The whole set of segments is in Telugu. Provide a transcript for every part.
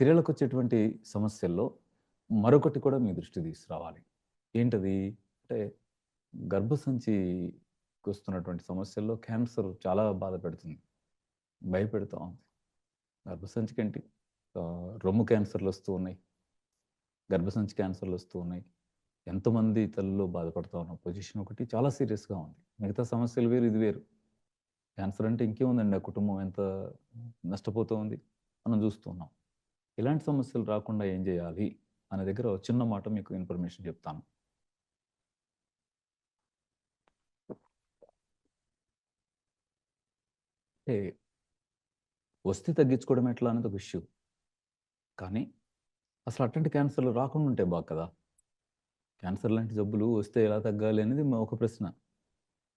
స్త్రీలకు వచ్చేటువంటి సమస్యల్లో మరొకటి కూడా మీ దృష్టి తీసుకురావాలి. ఏంటది? అంటే గర్భసంచికి వస్తున్నటువంటి సమస్యల్లో క్యాన్సర్ చాలా బాధ పెడుతుంది. భయపెడుతూ. ఉంది గర్భసంచికి ఏంటి రొమ్ము క్యాన్సర్లు వస్తూ ఉన్నాయి. గర్భసంచి క్యాన్సర్లు వస్తూ ఉన్నాయి. ఎంతమంది తల్లులు బాధపడుతూ ఉన్న పొజిషన్ ఒకటి చాలా సీరియస్గా ఉంది. మిగతా సమస్యలు వేరు ఇది వేరు. క్యాన్సర్ అంటే ఇంకేముందండి? ఆ కుటుంబం ఎంత నష్టపోతూ ఉంది? మనం చూస్తున్నాం ఇలాంటి సమస్యలు రాకుండా ఏం చేయాలి? అనే దగ్గర చిన్న మాట మీకు ఇన్ఫర్మేషన్ చెప్తాను. అంటే వస్తే తగ్గించుకోవడం ఎట్లా అనేది ఒక ఇష్యూ. కానీ అసలు అట్లాంటి క్యాన్సర్లు రాకుండా ఉంటే బాగా కదా. క్యాన్సర్ లాంటి జబ్బులు వస్తే ఎలా తగ్గాలి అనేది మా ఒక ప్రశ్న.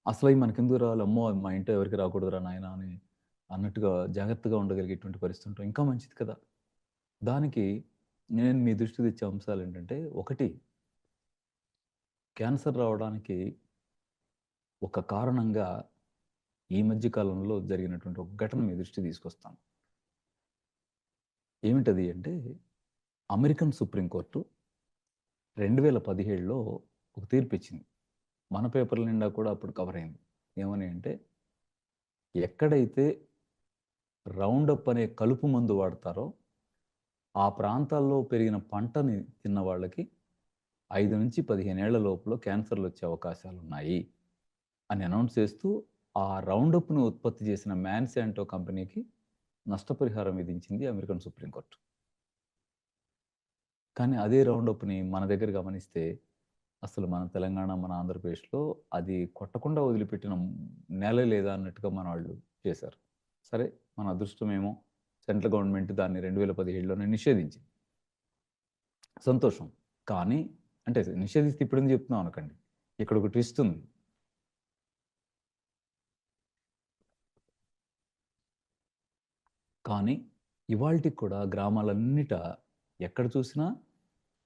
అసలు అవి మనకెందుకు రావాలి? అమ్మో మా ఇంట్లో ఎవరికి రాకూడదురా నాయన అని అన్నట్టుగా జాగ్రత్తగా ఉండగలిగేటువంటి పరిస్థితి ఉంటాం ఇంకా మంచిది కదా. దానికి నేను మీ దృష్టి తెచ్చే అంశాలు ఏంటంటే ఒకటి క్యాన్సర్ రావడానికి ఒక కారణంగా ఈ మధ్య కాలంలో జరిగినటువంటి ఒక ఘటన మీ దృష్టి తీసుకొస్తాను. ఏమిటది అంటే అమెరికన్ సుప్రీంకోర్టు రెండు వేల పదిహేడులో ఒక తీర్పు ఇచ్చింది మన పేపర్ల నిండా కూడా అప్పుడు కవర్ అయింది. ఏమని అంటే ఎక్కడైతే రౌండప్ అనే కలుపు మందు వాడతారో ఆ ప్రాంతాల్లో పెరిగిన పంటని తిన్న వాళ్ళకి ఐదు నుంచి పదిహేను ఏళ్ళ లోపల క్యాన్సర్లు వచ్చే అవకాశాలు ఉన్నాయి అని అనౌన్స్ చేస్తూ ఆ రౌండప్ను ఉత్పత్తి చేసిన మ్యాన్శాంటో కంపెనీకి నష్టపరిహారం విధించింది అమెరికన్ సుప్రీంకోర్టు కానీ అదే రౌండప్ని మన దగ్గర గమనిస్తే అసలు మన తెలంగాణ మన ఆంధ్రప్రదేశ్లో అది కొట్టకుండా వదిలిపెట్టిన నేల లేదా అన్నట్టుగా మన వాళ్ళు చేశారు. సరే మన అదృష్టమేమో సెంట్రల్ గవర్నమెంట్ దాన్ని రెండు వేల పదిహేడులోనే నిషేధించింది. సంతోషం. కానీ అంటే నిషేధిస్తే ఇప్పుడు చెప్తున్నాం అనకండి. ఇక్కడ ఒక ట్విస్ట్ ఉంది. కానీ ఇవాళకి కూడా గ్రామాలన్నిట ఎక్కడ చూసినా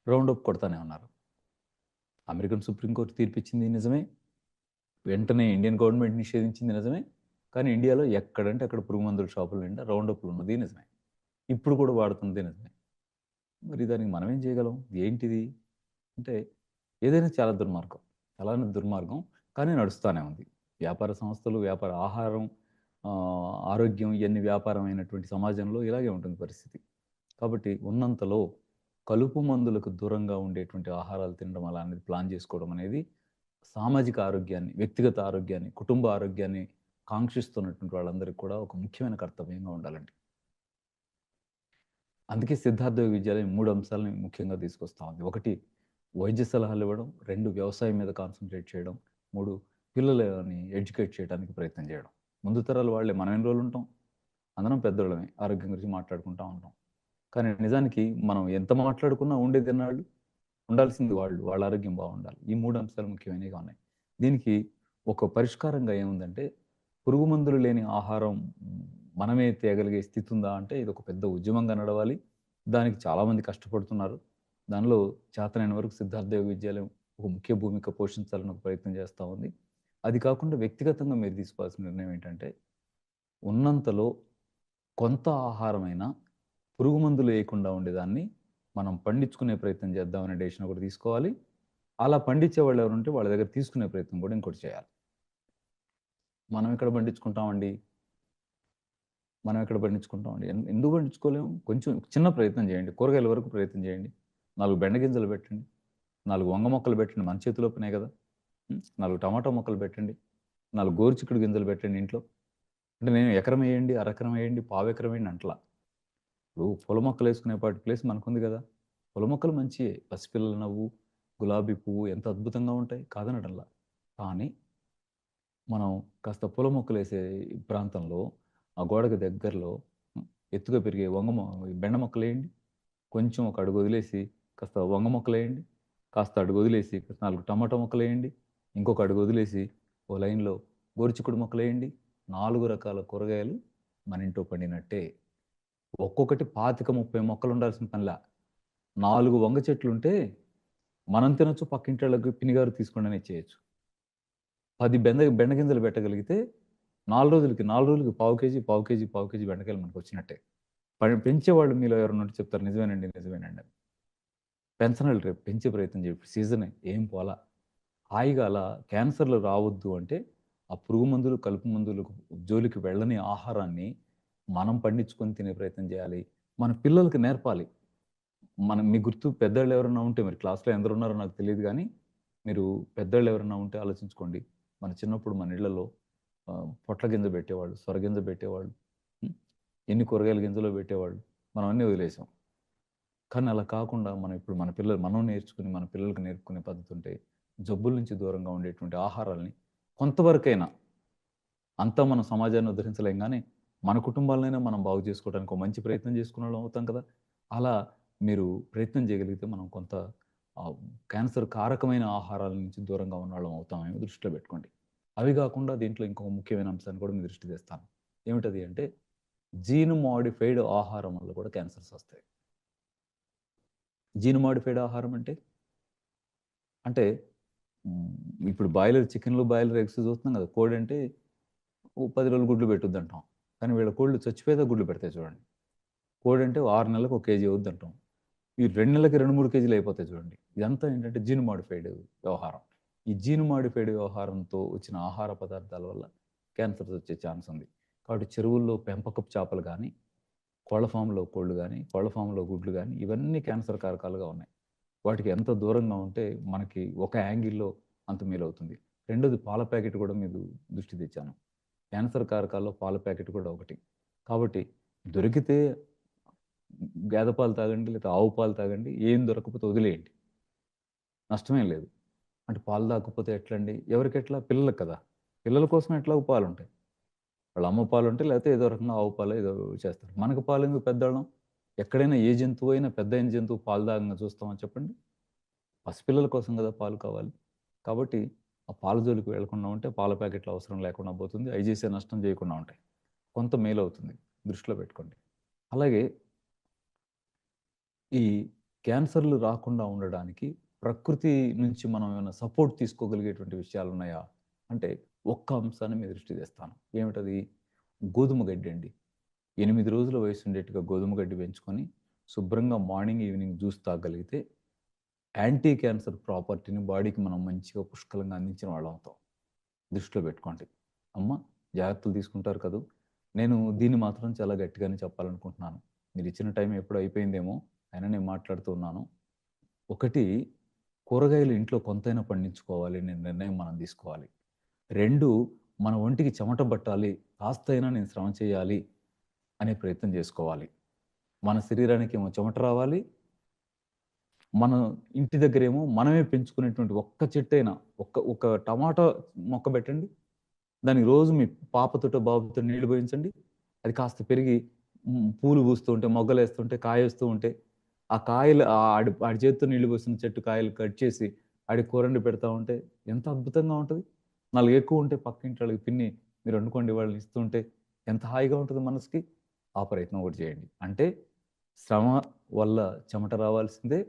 రౌండ్ అప్ కొడతానే ఉన్నారు. అమెరికన్ సుప్రీంకోర్టు తీర్పిచ్చింది నిజమే. వెంటనే ఇండియన్ గవర్నమెంట్ నిషేధించింది నిజమే. కానీ ఇండియాలో ఎక్కడంటే అక్కడ పురుగు మందుల షాపులు నిండా రౌండ్ అప్లు ఉన్నది నిజమే. ఇప్పుడు కూడా వాడుతున్నది నిజమే. మరి దానికి మనం ఏం చేయగలం? ఏంటిది? అంటే ఏదైనా చాలా దుర్మార్గం. చాలానే దుర్మార్గం కానీ నడుస్తూనే ఉంది. వ్యాపార సంస్థలు వ్యాపార ఆహారం ఆరోగ్యం ఇవన్నీ వ్యాపారం అయినటువంటి సమాజంలో ఇలాగే ఉంటుంది పరిస్థితి. కాబట్టి ఉన్నంతలో కలుపు మందులకు దూరంగా ఉండేటువంటి ఆహారాలు తినడం అలా అనేది ప్లాన్ చేసుకోవడం అనేది సామాజిక ఆరోగ్యాన్ని వ్యక్తిగత ఆరోగ్యాన్ని కుటుంబ ఆరోగ్యాన్ని కాంక్షిస్తున్నటువంటి వాళ్ళందరికీ కూడా ఒక ముఖ్యమైన కర్తవ్యంగా ఉండాలండి. అందుకే సిద్ధార్థ విద్యాలయం మూడు అంశాలని ముఖ్యంగా తీసుకొస్తా ఉంది. ఒకటి వైద్య సలహాలు ఇవ్వడం రెండు వ్యవసాయం మీద కాన్సన్ట్రేట్ చేయడం మూడు పిల్లలని ఎడ్యుకేట్ చేయడానికి ప్రయత్నం చేయడం. ముందు తరాల వాళ్ళే మనం ఎన్ని రోజులు ఉంటాం? అందరం పెద్దోళ్ళమే ఆరోగ్యం గురించి మాట్లాడుకుంటూ ఉంటాం. కానీ నిజానికి మనం ఎంత మాట్లాడుకున్నా ఉండేది ఎన్నాళ్ళు ఉండాల్సింది వాళ్ళు వాళ్ళ ఆరోగ్యం బాగుండాలి. ఈ మూడు అంశాలు ముఖ్యమైనవిగా ఉన్నాయి. దీనికి ఒక పరిష్కారంగా ఏముందంటే పురుగు మందులు లేని ఆహారం మనమే తేగలిగే స్థితి ఉందా అంటే ఇది ఒక పెద్ద ఉద్యమంగా నడవాలి. దానికి చాలామంది కష్టపడుతున్నారు. దానిలో చేతనైన వరకు సిద్ధార్థ యోగ విద్యాలయం ఒక ముఖ్య భూమిక పోషించాలని ఒక ప్రయత్నం చేస్తూ ఉంది. అది కాకుండా వ్యక్తిగతంగా మీరు తీసుకోవాల్సిన నిర్ణయం ఏంటంటే ఉన్నంతలో కొంత ఆహారమైన పురుగు మందులు వేయకుండా ఉండేదాన్ని మనం పండించుకునే ప్రయత్నం చేద్దామనే డెసిషన్ ఒకటి తీసుకోవాలి. అలా పండించే వాళ్ళు ఎవరుంటే వాళ్ళ దగ్గర తీసుకునే ప్రయత్నం కూడా ఇంకోటి చేయాలి. మనం ఎక్కడ పండించుకుంటామండి? మనం ఎక్కడ పండించుకుంటామండి? ఎందుకు పండించుకోలేము? కొంచెం చిన్న ప్రయత్నం చేయండి. కూరగాయల వరకు ప్రయత్నం చేయండి. నాలుగు బెండ గింజలు పెట్టండి. నాలుగు వంగ మొక్కలు పెట్టండి. మన చేతిలో పనే కదా. నాలుగు టమాటా మొక్కలు పెట్టండి. నాలుగు గోరుచిక్కుడు గింజలు పెట్టండి ఇంట్లో. అంటే నేను ఎకరం వేయండి అరెకరం వేయండి పావు ఎకరం వేయండి అంటలా. ఇప్పుడు పూల మొక్కలు వేసుకునేపాటి ప్లేస్ మనకుంది కదా. పూల మొక్కలు మంచియే. పసిపిల్లల నవ్వు గులాబీ పువ్వు ఎంత అద్భుతంగా ఉంటాయి. కాదనడంలా. కానీ మనం కాస్త పూల మొక్కలు వేసే ప్రాంతంలో ఆ గోడకు దగ్గరలో ఎత్తుగా పెరిగే వంగ బెండ మొక్కలు వేయండి కొంచెం ఒక అడుగు వదిలేసి కాస్త వంగ మొక్కలు వేయండి కాస్త అడుగు వదిలేసి నాలుగు టమాటా మొక్కలు వేయండి ఇంకొక అడుగు వదిలేసి ఓ లైన్లో గోరుచిక్కుడు మొక్కలు వేయండి నాలుగు రకాల కూరగాయలు మన ఇంట్లో పండినట్టే. ఒక్కొక్కటి పాతిక ముప్పై మొక్కలు ఉండాల్సిన పనిలా. నాలుగు వంగ చెట్లు ఉంటే మనం తినొచ్చు పక్కింటి వాళ్ళకి పినిగారు తీసుకుండానే చేయొచ్చు. పది బెండ బెండ గింజలు పెట్టగలిగితే నాలుగు రోజులకి నాలుగు రోజులకి పావు కేజీ పావు కేజీ పావు కేజీ బెండకాయలు మనకు వచ్చినట్టే. ప- పెంచేవాళ్ళు మీలో ఎవరైనా ఉంటే చెప్తారు నిజమేనండి నిజమేనండి అని. రేపు పెంచే ప్రయత్నం చేయండి సీజనే ఏం పోలా. హాయిగా అలా క్యాన్సర్లు రావద్దు అంటే ఆ పురుగు మందులు కలుపు మందులు జోలికి వెళ్ళని ఆహారాన్ని మనం పండించుకొని తినే ప్రయత్నం చేయాలి. మన పిల్లలకి నేర్పాలి. మనం మీ గుర్తు పెద్దవాళ్ళు ఎవరైనా ఉంటే మీరు క్లాస్లో ఎందరు ఉన్నారో నాకు తెలియదు కానీ మీరు పెద్దవాళ్ళు ఎవరైనా ఉంటే ఆలోచించుకోండి. మన చిన్నప్పుడు మన ఇళ్ళలో పొట్ల గింజ పెట్టేవాళ్ళు స్వరగింజ పెట్టేవాళ్ళు ఎన్ని కూరగాయల గింజలో పెట్టేవాళ్ళు మనం అన్నీ వదిలేసాం. కానీ అలా కాకుండా మనం ఇప్పుడు మన పిల్లలు మనం నేర్చుకుని మన పిల్లలకు నేర్పుకునే పద్ధతి ఉంటే జబ్బుల నుంచి దూరంగా ఉండేటువంటి ఆహారాలని కొంతవరకైనా అంతా మనం సమాజాన్ని ఉద్ధరించలేం కానీ మన కుటుంబాలనైనా మనం బాగు చేసుకోవడానికి ఒక మంచి ప్రయత్నం చేసుకున్న వాళ్ళం అవుతాం కదా. అలా మీరు ప్రయత్నం చేయగలిగితే మనం కొంత క్యాన్సర్ కారకమైన ఆహారాల నుంచి దూరంగా ఉన్న వాళ్ళం అవుతామేమో దృష్టిలో పెట్టుకోండి. అవి కాకుండా దీంట్లో ఇంకొక ముఖ్యమైన అంశాన్ని కూడా మీ దృష్టి తెస్తాను. ఏమిటది అంటే జీన్ మాడిఫైడ్ ఆహారం వల్ల కూడా క్యాన్సర్స్ వస్తాయి. జీన్ మాడిఫైడ్ ఆహారం అంటే? అంటే ఇప్పుడు బాయిలర్ చికెన్లు బాయిలర్ ఎగ్స్ చూస్తున్నాం కదా కోడి అంటే పది రోజులు గుడ్లు పెట్టుద్ది అంటాం. కానీ వీళ్ళ కోళ్ళు చచ్చిపోయేదో గుడ్లు పెడతాయి చూడండి. కోడి అంటే ఆరు నెలలకు ఒక కేజీ అవుద్ది అంటాం. ఈ రెండు నెలలకి రెండు మూడు కేజీలు అయిపోతాయి చూడండి. ఇదంతా ఏంటంటే జీన్ మాడిఫైడ్ వ్యవహారం. ఈ జీన్ మాడిఫైడ్ వ్యవహారంతో వచ్చిన ఆహార పదార్థాల వల్ల క్యాన్సర్స్ వచ్చే ఛాన్స్ ఉంది. కాబట్టి చెరువుల్లో పెంపకపు చేపలు కానీ కోళ్ళ ఫామ్లో కోళ్ళు కానీ కోళ్ళ ఫామ్లో గుడ్లు కానీ ఇవన్నీ క్యాన్సర్ కారకాలుగా ఉన్నాయి. వాటికి ఎంత దూరంగా ఉంటే మనకి ఒక యాంగిల్లో అంత మేలవుతుంది. రెండోది పాల ప్యాకెట్ కూడా మీరు దృష్టి తెచ్చాను. క్యాన్సర్ కారకాల్లో పాల ప్యాకెట్ కూడా ఒకటి. కాబట్టి దొరికితే గేదె పాలు తాగండి లేదా ఆవు పాలు తాగండి ఏం దొరకకపోతే వదిలేయండి. నష్టమేం లేదు. అంటే పాలు తాగకపోతే ఎట్లండి? ఎవరికి ఎట్లా? పిల్లలకు కదా. పిల్లల కోసం ఎట్లా పాలు ఉంటాయి వాళ్ళ అమ్మ పాలు ఉంటాయి లేకపోతే ఏదో రకంగా ఆవు పాలు ఏదో చేస్తారు. మనకు పాలు ఎందుకు పెద్దవాళ్ళం? ఎక్కడైనా ఏ జంతువు అయినా పెద్ద అయిన జంతువు పాలు తాగంగా చూస్తామని చెప్పండి. పసిపిల్లల కోసం కదా పాలు కావాలి. కాబట్టి ఆ పాల జోలికి వెళ్ళకుండా ఉంటే పాల ప్యాకెట్లు అవసరం లేకుండా పోతుంది. అవి చేసే నష్టం చేయకుండా ఉంటాయి. కొంత మేలు అవుతుంది దృష్టిలో పెట్టుకోండి. అలాగే ఈ క్యాన్సర్లు రాకుండా ఉండడానికి ప్రకృతి నుంచి మనం ఏమైనా సపోర్ట్ తీసుకోగలిగేటువంటి విషయాలు ఉన్నాయా అంటే ఒక్క అంశాన్ని మీ దృష్టి తెస్తాను. ఏమిటది? గోధుమ గడ్డి అండి. ఎనిమిది రోజుల వయసు ఉండేట్టుగా గోధుమ గడ్డి పెంచుకొని శుభ్రంగా మార్నింగ్ ఈవినింగ్ జ్యూస్ తాగలిగితే యాంటీ క్యాన్సర్ ప్రాపర్టీని బాడీకి మనం మంచిగా పుష్కలంగా అందించిన వాళ్ళం అవుతాం. దృష్టిలో పెట్టుకోండి. అమ్మ జాగ్రత్తలు తీసుకుంటారు కదా. నేను దీన్ని మాత్రం చాలా గట్టిగానే చెప్పాలనుకుంటున్నాను. మీరు ఇచ్చిన టైం ఎప్పుడు అయిపోయిందేమో. అయినా నేను మాట్లాడుతూ ఉన్నాను. ఒకటి కూరగాయలు ఇంట్లో కొంతైనా పండించుకోవాలి నేను నిర్ణయం మనం తీసుకోవాలి. రెండు మన ఒంటికి చెమట పట్టాలి కాస్తైనా నేను శ్రమ చేయాలి అనే ప్రయత్నం చేసుకోవాలి. మన శరీరానికి ఏమో చెమట రావాలి మన ఇంటి దగ్గరేమో మనమే పెంచుకునేటువంటి ఒక్క చెట్టు అయినా ఒక్క ఒక టమాటా మొక్క పెట్టండి దానికి రోజు మీ పాపతోటో బాబుతో నీళ్ళు పోయించండి. అది కాస్త పెరిగి పూలు పూస్తూ ఉంటే మొగ్గలు వేస్తుంటే కాయ వేస్తూ ఉంటే ఆ కాయలు ఆడి ఆడి చేతితో నీళ్ళు పోసిన చెట్టు కాయలు కట్ చేసి ఆడి కూరండి పెడతా ఉంటే ఎంత అద్భుతంగా ఉంటుంది. నాలుగు ఎక్కువ ఉంటే పక్కింటి వాళ్ళకి పిన్ని మీరు వండుకోండి వాళ్ళని ఇస్తుంటే ఎంత హాయిగా ఉంటుంది మనసుకి. ఆ ప్రయత్నం కూడా చేయండి. అంటే శ్రమ వల్ల చెమట రావాల్సిందే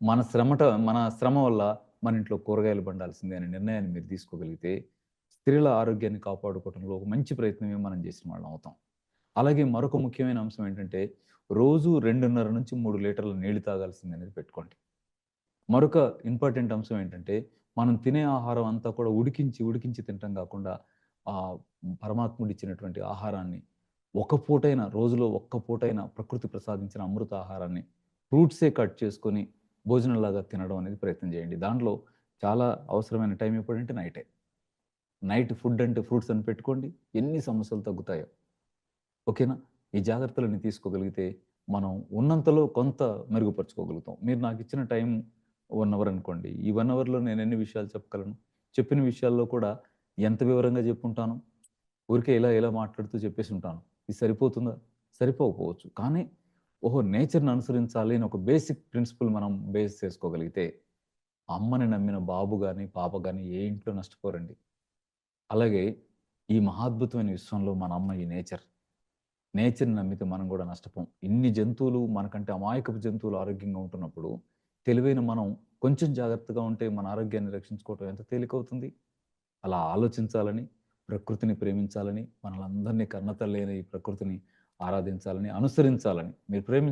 మన శ్రమట మన శ్రమ వల్ల మన ఇంట్లో కూరగాయలు పండాల్సిందే అనే నిర్ణయాన్ని మీరు తీసుకోగలిగితే స్త్రీల ఆరోగ్యాన్ని కాపాడుకోవడంలో ఒక మంచి ప్రయత్నమే మనం చేసిన వాళ్ళం అవుతాం. అలాగే మరొక ముఖ్యమైన అంశం ఏంటంటే రోజు రెండున్నర నుంచి మూడు లీటర్ల నీళ్ళు తాగాల్సింది అనేది పెట్టుకోండి. మరొక ఇంపార్టెంట్ అంశం ఏంటంటే మనం తినే ఆహారం అంతా కూడా ఉడికించి ఉడికించి తినటం కాకుండా ఆ పరమాత్ముడు ఇచ్చినటువంటి ఆహారాన్ని ఒక పూటైనా రోజులో ఒక్క పూటైనా ప్రకృతి ప్రసాదించిన అమృత ఆహారాన్ని ఫ్రూట్సే కట్ చేసుకొని భోజనంలాగా తినడం అనేది ప్రయత్నం చేయండి. దాంట్లో చాలా అవసరమైన టైం ఎప్పుడంటే నైటే. నైట్ ఫుడ్ అంటే ఫ్రూట్స్ అని పెట్టుకోండి. ఎన్ని సమస్యలు తగ్గుతాయో. ఓకేనా? ఈ జాగ్రత్తలని తీసుకోగలిగితే మనం ఉన్నంతలో కొంత మెరుగుపరచుకోగలుగుతాం. మీరు నాకు ఇచ్చిన టైం వన్ అవర్ అనుకోండి. ఈ వన్ అవర్లో నేను ఎన్ని విషయాలు చెప్పగలను? చెప్పిన విషయాల్లో కూడా ఎంత వివరంగా చెప్పుంటాను? ఊరికే ఇలా ఇలా మాట్లాడుతూ చెప్పేసి ఉంటాను. ఇది సరిపోతుందా? సరిపోకపోవచ్చు. కానీ ఓహో నేచర్ని అనుసరించాలి అని ఒక బేసిక్ ప్రిన్సిపల్ మనం బేస్ చేసుకోగలిగితే అమ్మని నమ్మిన బాబు కానీ పాప కానీ ఏ ఇంట్లో నష్టపోరండి. అలాగే ఈ మహాద్భుతమైన విశ్వంలో మన అమ్మ ఈ నేచర్. నేచర్ని నమ్మితే మనం కూడా నష్టపోం. ఇన్ని జంతువులు మనకంటే అమాయకపు జంతువులు ఆరోగ్యంగా ఉంటున్నప్పుడు తెలివైన మనం కొంచెం జాగ్రత్తగా ఉంటే మన ఆరోగ్యాన్ని రక్షించుకోవటం ఎంత తేలికవుతుంది? అలా ఆలోచించాలని ప్రకృతిని ప్రేమించాలని మనలందరినీ కన్నతల్లైన ఈ ప్రకృతిని ఆరాధించాలని అనుసరించాలని మీరు ప్రేమి